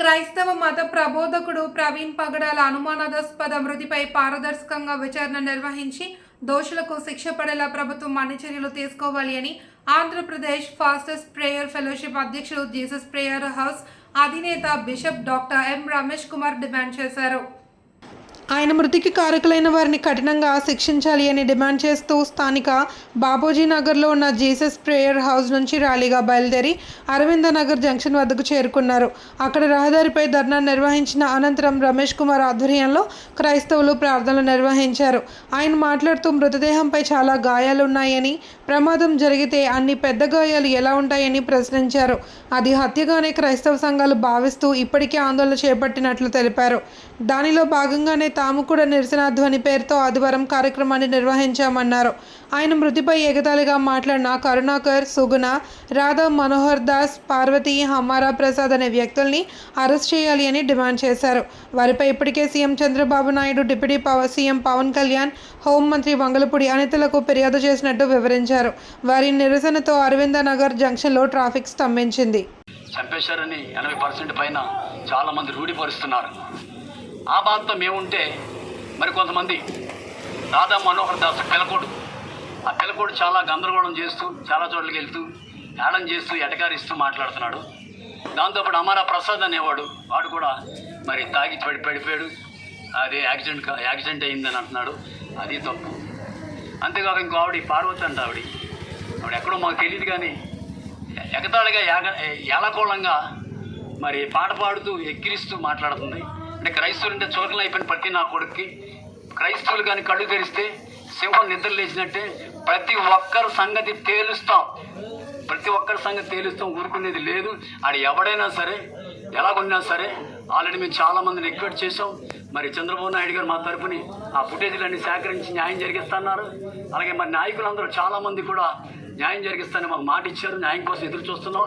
క్రైస్తవ మత ప్రబోధకుడు ప్రవీణ్ పగడాల అనుమానాస్పద మృతిపై పారదర్శకంగా విచారణ నిర్వహించి దోషులకు శిక్ష పడేలా ప్రభుత్వం అన్ని చర్యలు తీసుకోవాలి అని ఆంధ్రప్రదేశ్ ఫాస్టెస్ట్ ప్రేయర్ ఫెలోషిప్ అధ్యక్షుడు జీసస్ ప్రేయర్ హౌస్ అధినేత bishop doctor M Ramesh Kumar demand చేశారు. ఆయన మృతికి కారకులైన వారిని కఠినంగా శిక్షించాలి అని డిమాండ్ చేస్తూ స్థానిక బాబోజీ నగర్లో ఉన్న జీసస్ ప్రేయర్ హౌస్ నుంచి ర్యాలీగా బయలుదేరి అరవింద నగర్ జంక్షన్ వద్దకు చేరుకున్నారు. అక్కడ రహదారిపై ధర్నా నిర్వహించిన అనంతరం రమేష్ కుమార్ ఆధ్వర్యంలో క్రైస్తవులు ప్రార్థనలు నిర్వహించారు. ఆయన మాట్లాడుతూ మృతదేహంపై చాలా గాయాలున్నాయని ప్రమాదం జరిగితే అన్ని పెద్ద గాయాలు ఎలా ఉంటాయని ప్రశ్నించారు. అది హత్యగానే క్రైస్తవ సంఘాలు భావిస్తూ ఇప్పటికే ఆందోళన చేపట్టినట్లు తెలిపారు. దానిలో భాగంగానే తాము కూడా నిరసన ధ్వని పేరుతో ఆదివారం కార్యక్రమాన్ని నిర్వహించామన్నారు. ఆయన మృతిపై ఎగతాళిగా మాట్లాడిన కరుణాకర్ సుగుణ రాధా మనోహర్ దాస్ పార్వతి హమారా ప్రసాద్ అనే వ్యక్తుల్ని అరెస్ట్ చేయాలి అని డిమాండ్ చేశారు. వారిపై ఇప్పటికే సీఎం చంద్రబాబు నాయుడు డిప్యూటీ పవ సీఎం పవన్ కళ్యాణ్ హోంమంత్రి వంగలపూడి అనితలకు ఫిర్యాదు చేసినట్టు వివరించారు. వారి నిరసనతో అరవింద నగర్ జంక్షన్లో ట్రాఫిక్ స్తంభించింది. చంపేశారని ఎనభై పర్సెంట్ పైన చాలామంది రూఢిపరుస్తున్నారు ఆ బాధతో మేముంటే మరి కొంతమంది రాధా మనోహర్ దాస్ పిలకోడు ఆ పిలకోడు చాలా గందరగోళం చేస్తూ చాలా చోట్లకి వెళ్తూ ఏడం చేస్తూ ఎటకారిస్తూ మాట్లాడుతున్నాడు. దాంతోపాటు అమరా ప్రసాద్ అనేవాడు వాడు కూడా మరి తాగి పడి పడిపోయాడు. అదే యాక్సిడెంట్ యాక్సిడెంట్ అయిందని అంటున్నాడు. అది తప్పు. అంతేకాక ఇంకో ఆవిడ పార్వతి అంట ఆవిడ. ఆవిడ ఎక్కడో మాకు తెలియదు కానీ ఎగతాళిగా యాగ ఏలకోళంగా మరి పాట పాడుతూ ఎక్కిరిస్తూ మాట్లాడుతుంది. అంటే క్రైస్తవులంటే అంటే అయిపోయిన ప్రతి నా కొడుక్కి. క్రైస్తవులు కానీ కళ్ళు తెరిస్తే సింహం నిద్ర లేచినట్టే ప్రతి ఒక్కరి సంగతి తేలుస్తాం. ప్రతి ఒక్కరి సంగతి తేలుస్తాం ఊరుకునేది లేదు. ఆడ ఎవడైనా సరే ఎలాగున్నా సరే ఆల్రెడీ మేము చాలామందిని రిక్వెస్ట్ చేసాం మరి చంద్రబాబు నాయుడు గారు మా తరపుని ఆ ఫుటేజ్లన్నీ సేకరించి న్యాయం జరిగిస్తున్నారు. అలాగే మరి నాయకులందరూ చాలామంది కూడా న్యాయం జరిగిస్తానని మాకు మాట ఇచ్చారు న్యాయం కోసం ఎదురు చూస్తున్నాం.